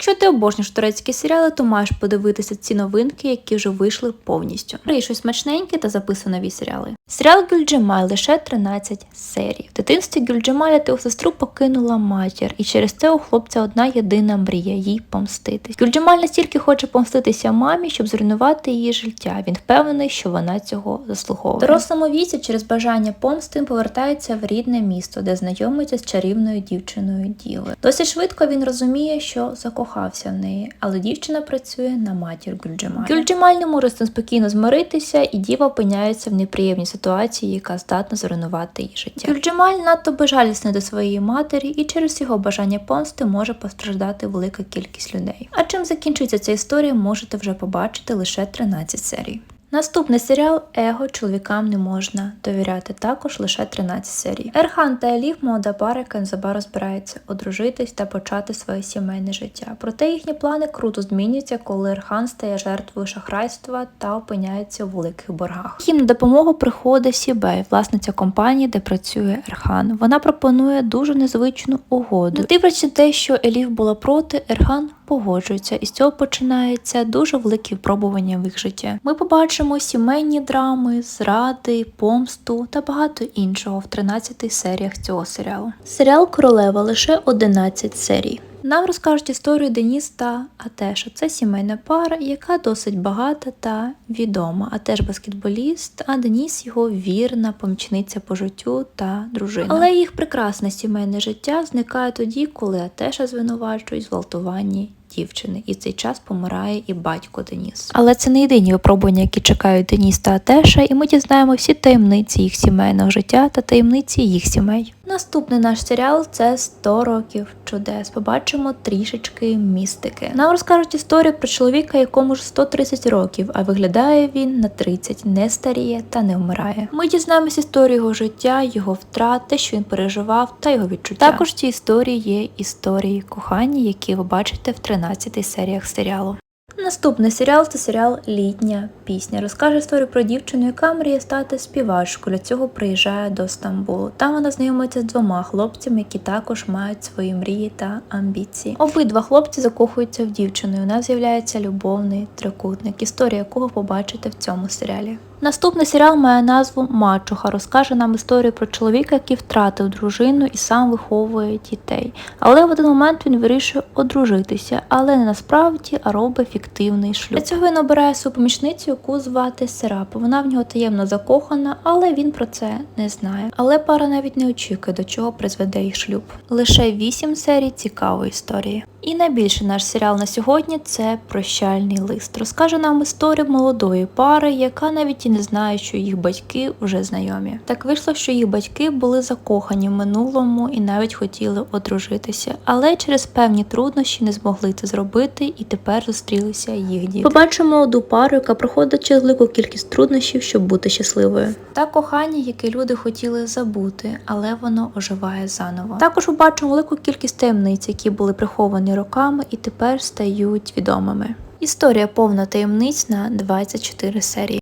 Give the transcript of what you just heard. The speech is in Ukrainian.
Якщо ти обожнюєш турецькі серіали, то маєш подивитися ці новинки, які вже вийшли повністю. Є щось смачненьке та записано нові серіали. Серіал Гюльджемаль лише 13 серій. В дитинстві Гюльджемаля його сестру покинула матір, і через це у хлопця одна єдина мрія їй помститись. Гюльджемаль настільки хоче помститися мамі, щоб зруйнувати її життя. Він впевнений, що вона цього заслуговує. В дорослому віці через бажання помсти повертається в рідне місто, де знайомиться з чарівною дівчиною Дівою. Досить швидко він розуміє, що закохався в неї, але дівчина працює на матір Гюльджемаля. Гюльджемаль не може спокійно змиритися, і діва опиняється в неприємній ситуації, яка здатна зруйнувати її життя. Гюльджемаль надто безжалісний до своєї матері, і через його бажання помсти може постраждати велика кількість людей. А чим закінчується ця історія, можете вже побачити лише 13 серій. Наступний серіал Его чоловікам не можна довіряти також лише 13 серій. Ерхан та Еліф молода пара, яка незабаром збирається одружитись та почати своє сімейне життя. Проте їхні плани круто змінюються, коли Ерхан стає жертвою шахрайства та опиняється у великих боргах. Їм на допомогу приходить Сібей, власниця компанії, де працює Ерхан. Вона пропонує дуже незвичну угоду. Не дивлячись те, що Еліф була проти, Ерхан погоджується, і з цього починається дуже велике випробування в їх житті. Ми побачимо сімейні драми, зради, помсту та багато іншого в 13 серіях цього серіалу. Серіал Королева лише 11 серій. Нам розкажуть історію Деніс та Атеша. Це сімейна пара, яка досить багата та відома. Атеш баскетболіст, а Деніс його вірна помічниця по життю та дружина. Але їх прекрасне сімейне життя зникає тоді, коли Атеша звинувачують в зґвалтуванні дівчини, і в цей час помирає і батько Деніс. Але це не єдині випробування, які чекають Деніс та Атеша, і ми дізнаємо всі таємниці їх сімейного життя та таємниці їх сімей. Наступний наш серіал це 100 років чудес. Побачимо трішечки містики. Нам розкажуть історію про чоловіка, якому ж 130 років, а виглядає він на 30, не старіє та не вмирає. Ми дізнаємось історію його життя, його втрат, те, що він переживав, та його відчуття. Також в цій історії є історії кохання, які ви бачите в 13 серіях серіалу. Наступний серіал це серіал Літня пісня. Розкаже історію про дівчину, яка мріє стати співачкою. Для цього приїжджає до Стамбулу. Там вона знайомиться з двома хлопцями, які також мають свої мрії та амбіції. Обидва хлопці закохуються в дівчину. і У нас з'являється любовний трикутник, історія якого побачите в цьому серіалі. Наступний серіал має назву Мачуха. Розкаже нам історію про чоловіка, який втратив дружину і сам виховує дітей. Але в один момент він вирішує одружитися, але не насправді, а робить фіктивний шлюб. Для цього він обирає свою помічницю, яку звати Серапа. Вона в нього таємно закохана, але він про це не знає. Але пара навіть не очікує, до чого призведе їх шлюб. Лише вісім серій цікавої історії. І найбільший наш серіал на сьогодні це прощальний лист. Розкаже нам історію молодої пари, яка навіть і не знає, що їх батьки вже знайомі. Так вийшло, що їх батьки були закохані в минулому і навіть хотіли одружитися, але через певні труднощі не змогли це зробити, і тепер зустрілися їх діти. Побачимо молоду пару, яка проходить через велику кількість труднощів, щоб бути щасливою. Та кохання, яке люди хотіли забути, але воно оживає заново. Також побачимо велику кількість таємниць, які були приховані роками і тепер стають відомими. Історія повна таємниць на 24 серії.